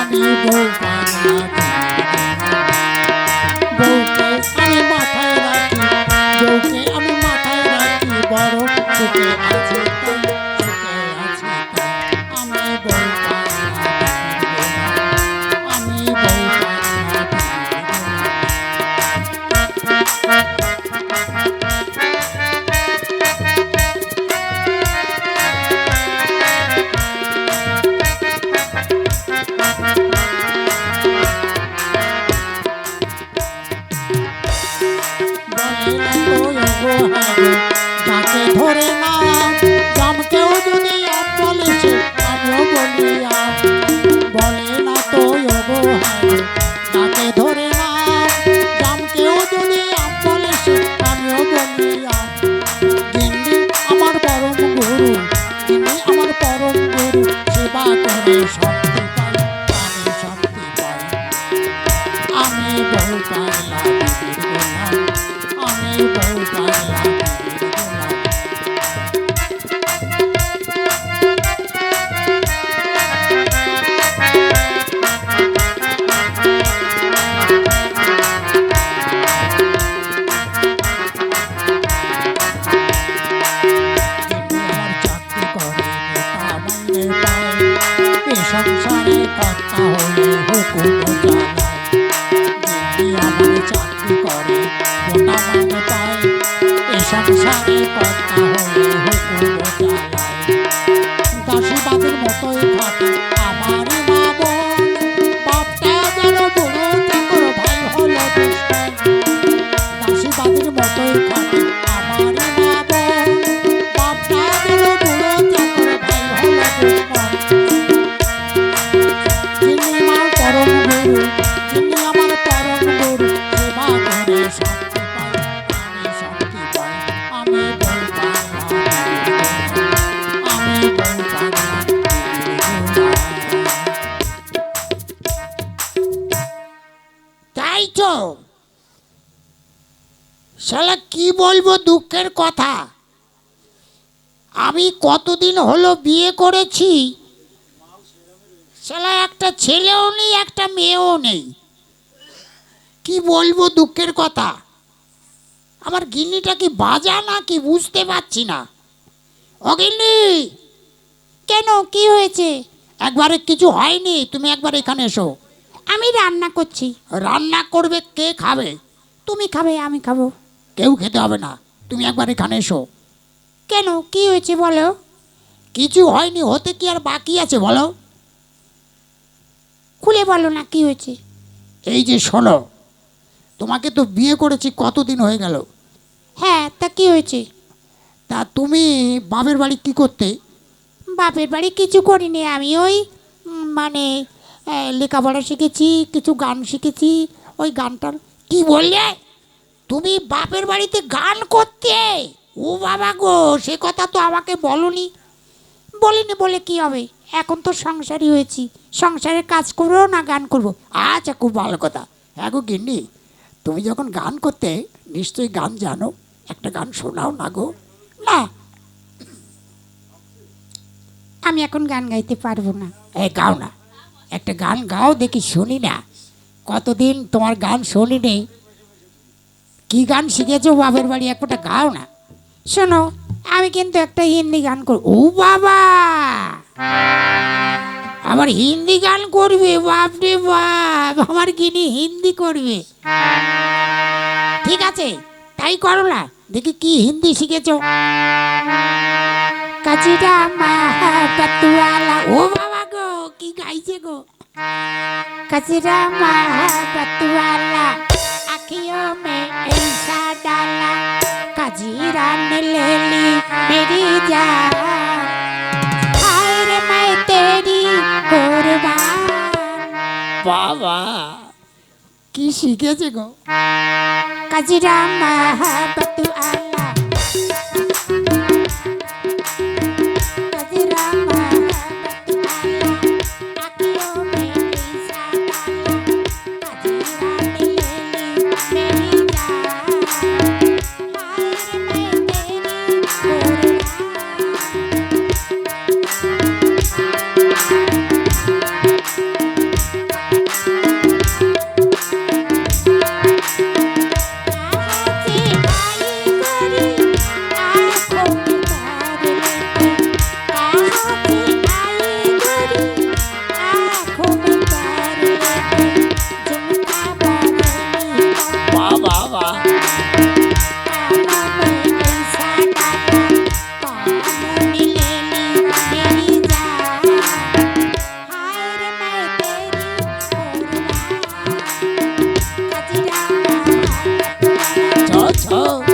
আমি বউ আমি কতদিন হলো বিয়ে করেছি? শালা একটা ছেলেও নেই একটা মেয়েও নেই। কি বলব দুঃখের কথা? আমার গিন্নিটা কি বাজা না কি বুঝতে পারছি না। অগিন্নি কেন? কি হয়েছে? একবারে কিছু হয়নি তুমি একবার এখানে এসো। আমি রান্না করছি। রান্না করবে কে খাবে? তুমি খাবে আমি খাব। কেউ খেতে হবে না তুমি একবার এখানে এসো। কেন? কি হয়েছে বলো? কিছু হয়নি হতে কি আর বাকি আছে বলো? খুলে বলো না কি হয়েছে। এই যে শোনো তোমাকে তো বিয়ে করেছি কতদিন হয়ে গেল? হ্যাঁ তা কি হয়েছে? তা তুমি বাপের বাড়ি কি করতে? বাপের বাড়ি কিছু করিনি আমি ওই উম, মানে আহ, লেখাপড়া শিখেছি কিছু গান শিখেছি ওই গানটার। কি বললে? তুমি বাপের বাড়িতে গান করতে? ও বাবা গো সে কথা তো আমাকে বলনি। বলিনি বলে কি হবে? এখন তো সংসারই হয়েছি। সংসারের কাজ করব না গান করব। আচ্ছা খুব ভালো কথা। হ্যাঁ গো গিন্নি তুমি যখন গান করতে নিশ্চয়ই গান জানো। একটা গান শোনাও না গো। না। আমি এখন গান গাইতে পারব না। এ গাও না। একটা গান গাও দেখি শুনি না। কতদিন তোমার গান শুনি নেই কি গান শিখেছো বাপের বাড়ি? একটা গাও না। শোনো, আমি কিন্তু একটা হিন্দি গান করব ও বাবা! আমার হিন্দি গান করবে, বাপ বাপ! আমার গিনি হিন্দি করবে। ঠিক আছে, তাই করো না, দেখি কি হিন্দি শিখেছ। কাচিরা মা পাতুয়ালা ও বাবা গো, কি গাইছে গো। কাচিরা মা পাতুয়ালা আখিও মে कजीरा ने ले ली मेरी जान हाय रे मैं तेरी कुर्बान বাবা কি শিখেছে গো কাজিরা মাহাপাতুয়ালা কাজিরা Oh.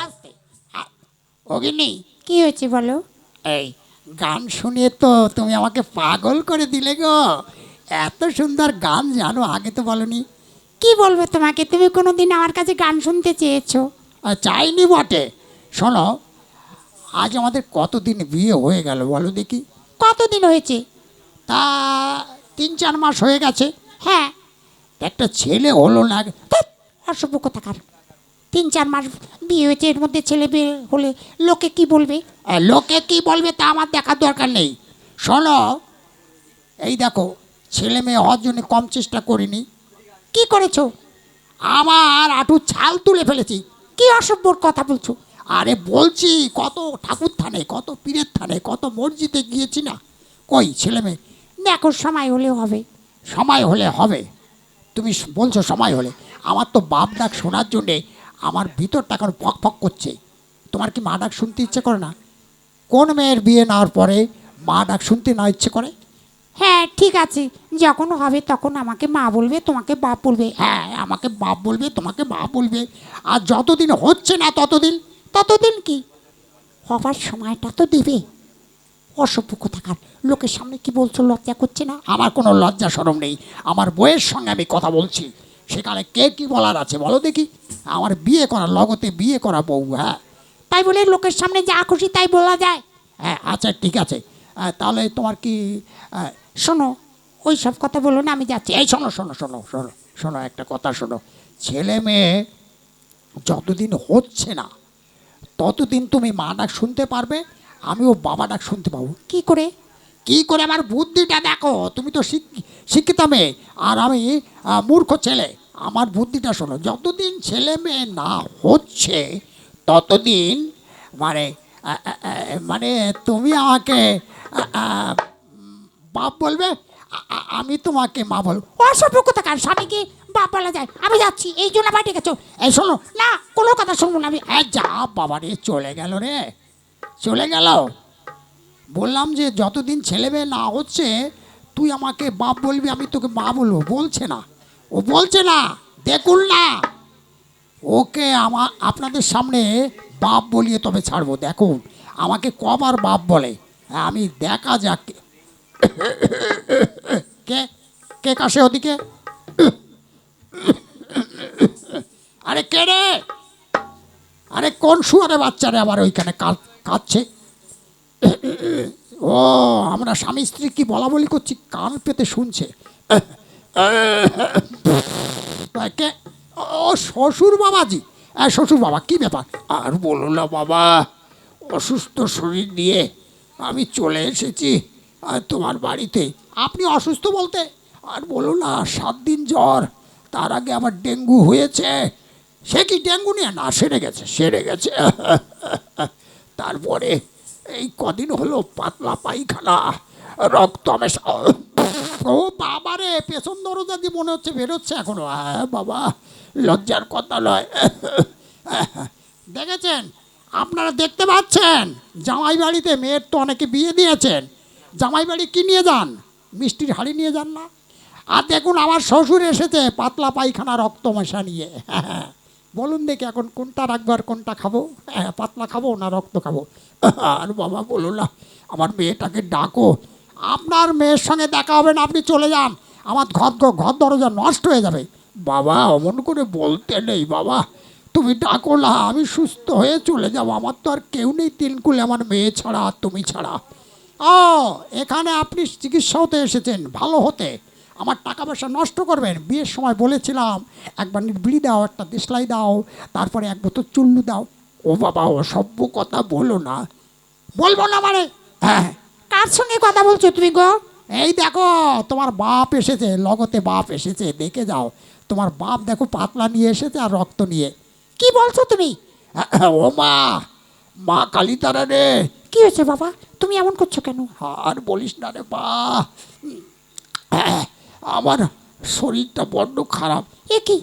আস্তে ওগিনি কি হয়েছে বলো? এই গান শুনে তো তুমি আমাকে পাগল করে দিলে গো। এত সুন্দর গান জানো আগে তো বলনি। কি বলব তোমাকে? তুমি কোনো দিন আমার কাছে গান শুনতে চেয়েছো? আর চাইনি বটে। শোনো আজ আমাদের কতদিন বিয়ে হয়ে গেল বলো দেখি। কতদিন হয়েছে? তা তিন চার মাস হয়ে গেছে। হ্যাঁ। একটা ছেলে হলো না অসভ্য কোথাকার তিন চার মাস বিয়ে হয়েছে এর মধ্যে ছেলে বিয়ে হলে লোকে কি বলবে? লোকে কি বলবে তা আমার দেখার দরকার নেই। শোনো এই দেখো ছেলে মেয়ে হওয়ার জন্য কম চেষ্টা করিনি। কি করেছ? আমার আটু ছাল তুলে ফেলেছি। কি অসভ্যর কথা বলছো? আরে বলছি কত ঠাকুর থানে কত পীরের থানে কত মসজিদে গিয়েছি না? কই ছেলে মেয়ে? দেখো সময় হলে হবে। সময় হলে হবে। তুমি বলছো সময় হলে। আমার তো বাপ ডাক শোনার জন্যে আমার ভিতরটা এখন ফক ফক করছে। তোমার কি মা ডাক শুনতে ইচ্ছে করে না? কোন মেয়ের বিয়ে নেওয়ার পরে মা ডাক শুনতে না ইচ্ছে করে? হ্যাঁ ঠিক আছে। যখন হবে তখন আমাকে মা বলবে তোমাকে বাপ বলবে। হ্যাঁ আমাকে বাপ বলবে তোমাকে মা বলবে। আর যতদিন হচ্ছে না ততদিন ততদিন কি? হবার সময়টা তো দেবে। অসভ্য কোথাকার লোকের সামনে কি বলছো লজ্জা করছে না? আমার কোনো লজ্জা সরম নেই। আমার বইয়ের সঙ্গে আমি কথা বলছি। সেখানে কে কি বলার আছে বলো দেখি। আমার বিয়ে করা লগতে বিয়ে করা বউ হ্যাঁ। তাই বলে লোকের সামনে যা খুশি তাই বলা যায়। হ্যাঁ আচ্ছা ঠিক আছে। তাহলে তোমার কি শোনো ওই সব কথা বলো না আমি যাচ্ছি। এই শোনো শোনো শোনো শোনো শোনো একটা কথা শোনো। ছেলে মেয়ে যতদিন হচ্ছে না ততদিন তুমি মা ডাক শুনতে পারবে আমিও বাবা ডাক শুনতে পাবো। কি করে? কি করে? আমার বুদ্ধিটা দেখো তুমি তো শিক- শিক্ষিত মেয়ে আর আমি মূর্খ ছেলে। আমার বুদ্ধিটা শোনো, যতদিন ছেলে মেয়ে না হচ্ছে, ততদিন মানে মানে তুমি আমাকে বাপ বলবে আমি তোমাকে মা বলব। অসভ্য কোথাকার স্বামীকে বাপ বলা যায়? আমি যাচ্ছি, এই জন্য বাড়ি গেছো। এই শোনো, না, কোনো কথা শুনব না আমি। হ্যাঁ যা বাবা রে, চলে গেল রে, চলে গেল। বললাম যে যতদিন ছেলে মেয়ে না হচ্ছে, তুই আমাকে বাপ বলবি, আমি তোকে মা বলব। বলছে না। ও বলছে না, দেখুন না। ওকে আমার আপনাদের সামনে বাপ বলিয়ে তবে ছাড়বো, দেখুন। আমাকে কবার বাপ বলে। আমি দেখা যাক কে কে কাশে ওদিকে? আরে কে রে? আরে কোন শুয়ারে বাচ্চারে আবার ওইখানে কাঁদ- কাঁদছে? ও, আমরা স্বামী স্ত্রী কি বলা বলি করছি? কান পেতে শুনছে। কে? ও শ্বশুর বাবাজি। হ্যাঁ শ্বশুর বাবা, কি ব্যাপার? আর বলো না বাবা, অসুস্থ শরীর নিয়ে আমি চলে এসেছি আর তোমার বাড়িতে। আপনি অসুস্থ বলতে? আর বলো না, সাত দিন জ্বর, তার আগে আমার ডেঙ্গু হয়েছে। সে কি ডেঙ্গু নিয়ে? না, সেরে গেছে সেরে গেছে। তারপরে এই কদিন হলো পাতলা পায়খানা, রক্ত হমেশা ও বাবা রে পেছন দরজা দিয়ে মনে হচ্ছে বেরোচ্ছে এখনও। বাবা লজ্জার কথা নয়। দেখেছেন? আপনারা দেখতে পাচ্ছেন? জামাই বাড়িতে মেয়ের তো অনেকে বিয়ে দিয়েছেন। জামাই বাড়ি কি নিয়ে যান? মিষ্টির হাড়ি নিয়ে যান না? আর দেখুন আমার শ্বশুর এসেছে পাতলা পায়খানা রক্ত মশা নিয়ে। বলুন দেখি এখন কোনটা রাখব আর কোনটা খাব? হ্যাঁ, পাতলা খাব না রক্ত খাব? আর বাবা বলো না আমার মেয়েটাকে ডাকো। আপনার মেয়ের সঙ্গে দেখা হবে না, আপনি চলে যান। আমার ঘর ঘর- দরজা নষ্ট হয়ে যাবে। বাবা, অমন করে বলতে নেই, বাবা। তুমি ডাকো না, আমি সুস্থ হয়ে চলে যাব। আমার তো আর কেউ নেই তিনকুলে আমার মেয়ে ছাড়া, আর তুমি ছাড়া। ও, এখানে আপনি চিকিৎসা হতে এসেছেন, ভালো হতে। আমার টাকা পয়সা নষ্ট করবেন। বিয়ের সময় বলেছিলাম একবার বিড়ি দাও, একটা দেশলাই দাও, তারপরে এক বোতল চুল্লু দাও। ও বাবা, ও সভ্য কথা বলো না। বলব না মানে? হ্যাঁ। কার সঙ্গে কথা বলছো তুমি গো? এই দেখো তোমার বাপ এসেছে লগতে বাপ এসেছে দেখে যাও। তোমার বাপ দেখো পাতলা নিয়ে এসেছে আর রক্ত নিয়ে। কি বলছো তুমি? ও মা মা কালীতারা রে। কি হয়েছে বাবা? তুমি এমন করছ কেন? আর বলিস না রে বা আমার শরীরটা বড্ড খারাপ। এ কি?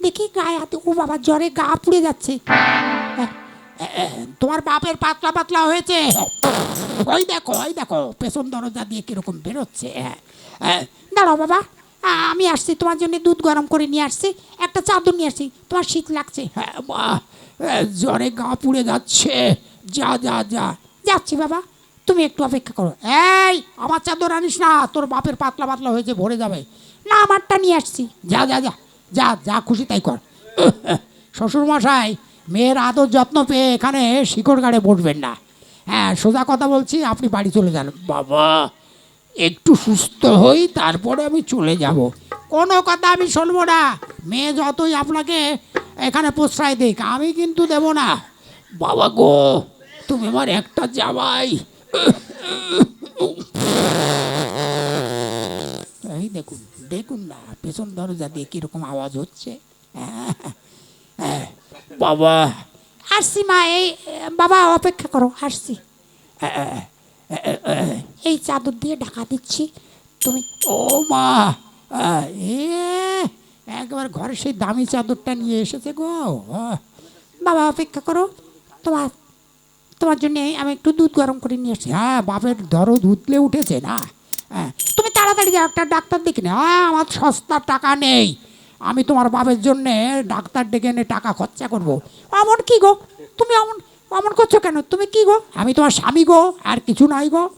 দেখি গায়ে হাতে ও বাবা জ্বরে গা পুড়ে যাচ্ছে। তোমার বাপের পাতলা পাতলা হয়েছে। ওই দেখো ওই দেখো পেছন দরজা দিয়ে কীরকম বেরোচ্ছে। হ্যাঁ, হ্যাঁ, দাঁড়াও বাবা আমি আসছি তোমার জন্য দুধ গরম করে নিয়ে আসছি একটা চাদর নিয়ে আসছি তোমার শীত লাগছে। হ্যাঁ মা হ্যাঁ, জ্বরে গা পুড়ে যাচ্ছে। যা যা যা। যাচ্ছি বাবা তুমি একটু অপেক্ষা করো। এই আমার চাদর আনিস না তোর বাপের পাতলা পাতলা হয়েছে ভরে যাবে। না আমারটা নিয়ে আসছি। যা যা যা যা যা খুশি তাই কর। শ্বশুর মশাই মেয়ের আদর যত্ন পেয়ে এখানে শিকড় গাড়ে বসবেন না। হ্যাঁ সোজা কথা বলছি আপনি বাড়ি চলে যান। বাবা একটু সুস্থ হই তারপরে আমি চলে যাব। কোনো কথা আমি শুনব না। মেয়ে যতই আপনাকে এখানে প্রশ্রয় দিক আমি কিন্তু দেব না। বাবা গো তুমি আমার একটা জামাই। এই দেখুন দেখুন না পেছন দরজা দিয়ে কীরকম আওয়াজ হচ্ছে। হ্যাঁ, বাবা। আসছি মা এই বাবা অপেক্ষা করো আসছি এই চাদর দিয়ে ঢাকা দিচ্ছি তুমি ও মা এ একবার ঘরে সেই দামি চাদরটা নিয়ে এসেছে গো। বাবা অপেক্ষা করো তোমার তোমার জন্য আমি একটু দুধ গরম করে নিয়ে এসেছি হ্যাঁ বাপের দরদ উতলে উঠেছে না। হ্যাঁ তুমি তাড়াতাড়ি একটা ডাক্তার দেখি না আমার সস্তার টাকা নেই। আমি তোমার বাপের জন্যে ডাক্তার ডেকে এনে টাকা খরচা করব। অমন কি গো? তুমি অমন অমন করছ কেন? তুমি কি গো? আমি তোমার স্বামী গো আর কিছু নাই গো।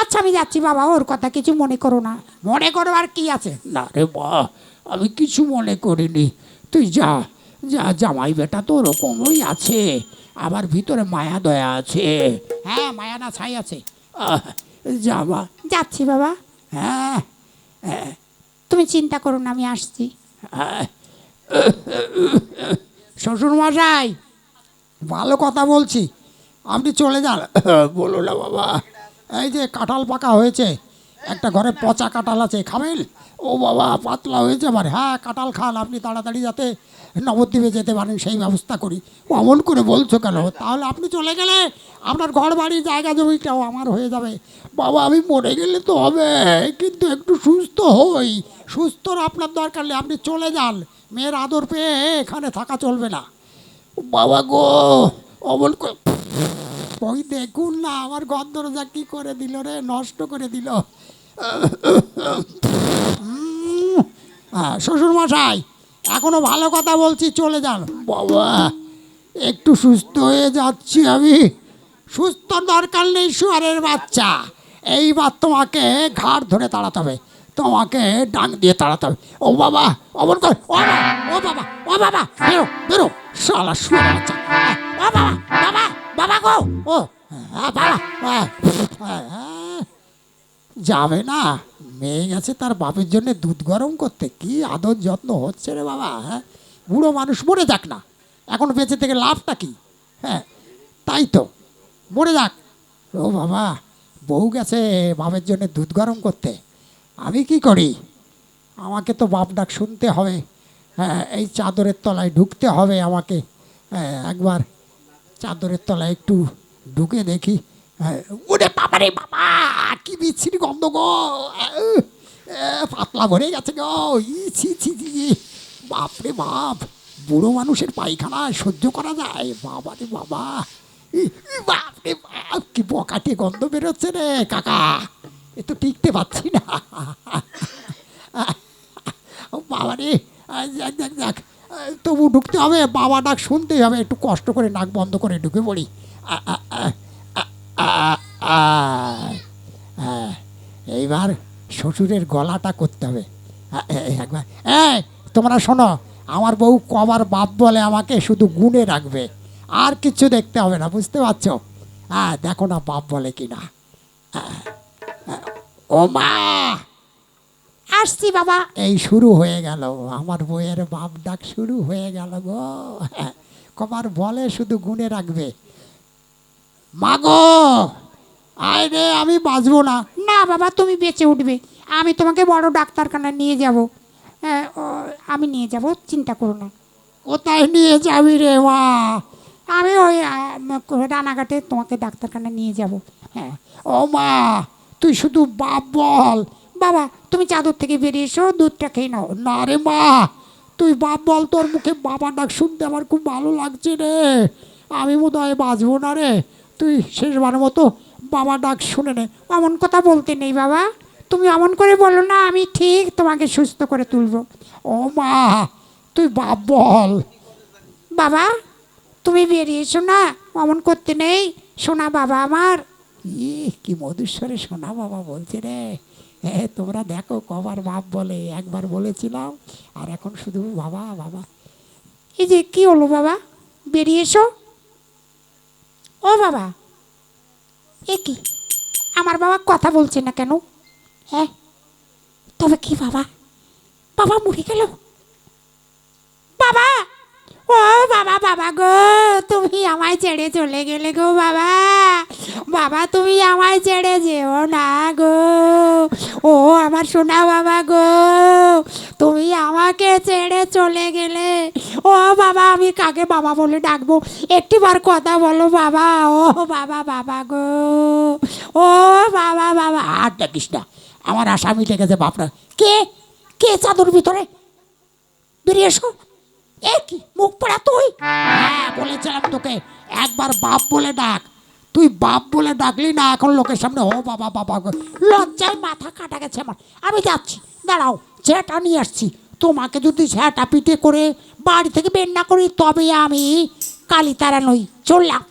আচ্ছা আমি যাচ্ছি বাবা ওর কথা কিছু মনে করো না। মনে করো আর কি আছে? না রে বা আমি কিছু মনে করিনি। তুই যা যা জামাই বেটা তো ওরকমই আছে। আবার ভিতরে মায়া দয়া আছে। হ্যাঁ মায়া না ছাই আছে। আহ, যা বা যাচ্ছি বাবা। হ্যাঁ হ্যাঁ। তুমি চিন্তা করো না আমি আসছি। শ্বশুর মশাই ভালো কথা বলছি। আপনি চলে যান। বলো না বাবা, এই যে কাঁঠাল পাকা হয়েছে একটা ঘরে পচা কাঁঠাল আছে, খাবেন? ও বাবা, পাতলা হয়েছে আমার। হ্যাঁ কাঁঠাল খান, আপনি তাড়াতাড়ি যাতে নবদ্বীপে যেতে পারেন, সেই ব্যবস্থা করি। ও অমন করে বলছো কেন? তাহলে আপনি চলে গেলে আপনার ঘর বাড়ি জায়গা জমিটাও আমার হয়ে যাবে। বাবা, আমি মরে গেলে তো হবে, কিন্তু একটু সুস্থ হই। সুস্থর আপনার দরকার নেই, আপনি চলে যান। মেয়ের আদর পেয়ে এখানে থাকা চলবে না। বাবা গো, অমন করে ওই দেখুন না, আমার গন্ধরজা কী করে দিল রে, নষ্ট করে দিল। শ্বশুর মশাই এখনও ভালো কথা বলছি চলে যান। বাবা একটু সুস্থ হয়ে যাচ্ছি আমি। সুস্থ দরকার নেই শুয়ারের বাচ্চা। এইবার তোমাকে ঘাড় ধরে তাড়াতে হবে। তোমাকে ডাং দিয়ে তাড়াতে হবে। ও বাবা অমন কর। ও বাবা ও বাবা ও বাবা বেরো বেরো। শালা শুয়ারের বাচ্চা। ও বাবা বাবা বাবা গো। ও হ্যাঁ, বাবা। যাবে না। মেয়ে গেছে, তার বাপের জন্য দুধ গরম করতে। কি আদর যত্ন হচ্ছে রে বাবা হ্যাঁ? বুড়ো মানুষ মরে যাক না। এখন বেঁচে থেকে লাভটা কি? হ্যাঁ তাই তো। মরে যাক। ও বাবা, বউ গেছে বাপের জন্য দুধ গরম করতে। আমি কি করি? আমাকে তো বাপ ডাক শুনতে হবে। হ্যাঁ এই চাদরের তলায় ঢুকতে হবে আমাকে। হ্যাঁ একবার চাদরের তলায় একটু ঢুকে দেখি। ওরে বাবা রে বাবা কি বিচ্ছিরি গন্ধ গো। পাতলা ভরে গেছে গো। ই ছি ছি। বাপরে বাপ বুড়ো মানুষের পায়খানা সহ্য করা যায়? বাবা রে বাবা। ই, বাপরে বাপ কি বকাটে গন্ধ বেরোচ্ছে রে কাকা। এ তো টিকতে পারছি না। বাবা রে যাক যাক যাক তবু ঢুকতে হবে বাবা ডাক শুনতেই হবে। একটু কষ্ট করে নাক বন্ধ করে ঢুকে পড়ি। এইবার শ্বশুরের গলাটা করতে হবে। একবার। এই তোমরা শোনো আমার বউ কবার বাপ বলে আমাকে শুধু গুণে রাখবে। আর কিছু দেখতে হবে না বুঝতে পারছ? হ্যাঁ দেখো না বাপ বলে কি না ও মা! আসছি বাবা। এই শুরু হয়ে গেল আমার বইয়ের বাপ ডাক শুরু হয়ে গেল গো। কবার বলে শুধু গুনে রাখবে। মাগো আয় রে, আমি বাঁচবো না। না বাবা, তুমি বেঁচে উঠবে। আমি তোমাকে বড় ডাক্তারখানায় নিয়ে যাব। আমি নিয়ে যাব, চিন্তা করো না। কোথায় নিয়ে যাবি রে মা? আমি ওই রানাঘাটে তোমাকে ডাক্তারখানায় নিয়ে যাব। হ্যাঁ ও মা, তুই শুধু বাপ বল। বাবা, তুমি চাদর থেকে বেরিয়ে এসো, দুধটা খেয়ে নাও। না রে মা, তুই বাপ বল, তোর মুখে বাবা ডাক শুনতে আমার খুব ভালো লাগছে রে। আমি বোধ হয় বাঁচবো না রে। তুই শেষবার মতো বাবা ডাক শুনে নে। অমন কথা বলতে নেই বাবা। তুমি অমন করে বলো না, আমি ঠিক তোমাকে সুস্থ করে তুলব। ও মা, তুই বাপ বল। বাবা, তুমি বেরিয়েছো না অমন করতে নেই। শোনা বাবা আমার। ই কি মধুস্বরে সোনা বাবা বলছে রে। হ্যাঁ তোমরা দেখো কবার বাপ বলে, একবার বলেছিলাম, আর এখন শুধু বাবা বাবা। এই যে কি হলো বাবা? বেরিয়েছো ও বাবা এ কি? আমার বাবা কথা বলছে না কেন? হ্যাঁ? তবে কি বাবা? বাবা মরে গেল। বাবা! ও বাবা বাবা গো, তুমি আমায় ছেড়ে চলে গেলে গো বাবা। বাবা, তুমি আমায় ছেড়ে যেও না গো। ও আমার সোনা বাবা গো, তুমি আমাকে ছেড়ে চলে গেলে। ও বাবা, আমি কাকে বাবা বলে ডাকবো? একটিবার কথা বলো বাবা। ও বাবা বাবা গো। ও বাবা বাবা। আর ডাকিস না, আমার আসামি লেগেছে গেছে বাপরা। কে? কে চাদর ভিতরে? বেরিয়ে এসো। এ কি, মুখ পড়া তুই? হ্যাঁ বলেছিলাম তোকে, একবার বাপ বলে ডাক। তুই বাপ বলে ডাকলি না, এখন লোকের সামনে, ও বাবা বাবা। লজ্জায় মাথা কাটা গেছে আমার। আমি যাচ্ছি, দাঁড়াও ছেটা নিয়ে আসছি। তোমাকে যদি ছেটা পিঠে করে বাড়ি থেকে বের না করি, তবে আমি কালী তারা নই। চললাম।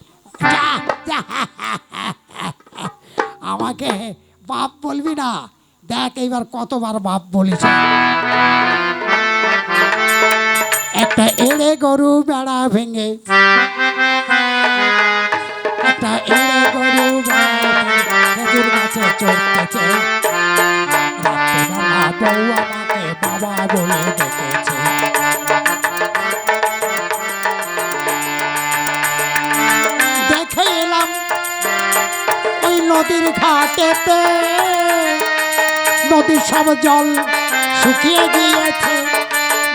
আমাকে বাপ বলবি না? দেখ, এইবার কতবার বাপ বলেছে। একটা এড়ে গরু বেড়া ভেঙে। একটা এড়ে গরু বেড়া গাছে চড়তেছে। বউ আমাকে বাবা ওই নদীর ঘাটেতে নদীর সব জল শুকিয়ে গিয়েছে।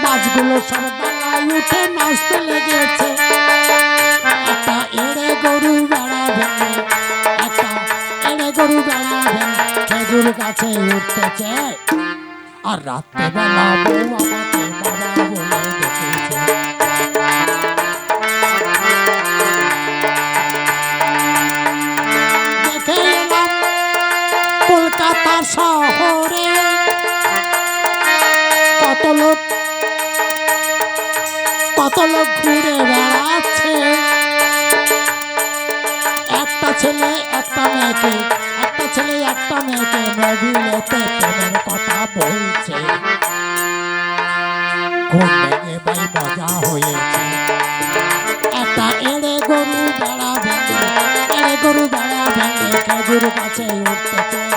মাছগুলো সব ডাঙায় উঠে নাচতে লেগেছে। একটা এড়ে গরু বেড়া ভেঙে, একটা এড়ে গরু বেড়া ভেঙে খেজুর গাছে উঠতেছে। আর রাত্রেবেলা কলকাতা শহরে কত লোক ঘুরে বেড়াচ্ছে। একটা ছেলে একটা মেয়েকে ছেলে একটা মেয়েকে মোবিলেতে প্রেমের কথা বলছে। ঘুম ভেঙে ভাই মজা হয়েছে। একটা এড়ে গরু বেড়া ভেঙে এড়ে গরু বেড়া ভেঙে খেজুর গাছে উঠতেছে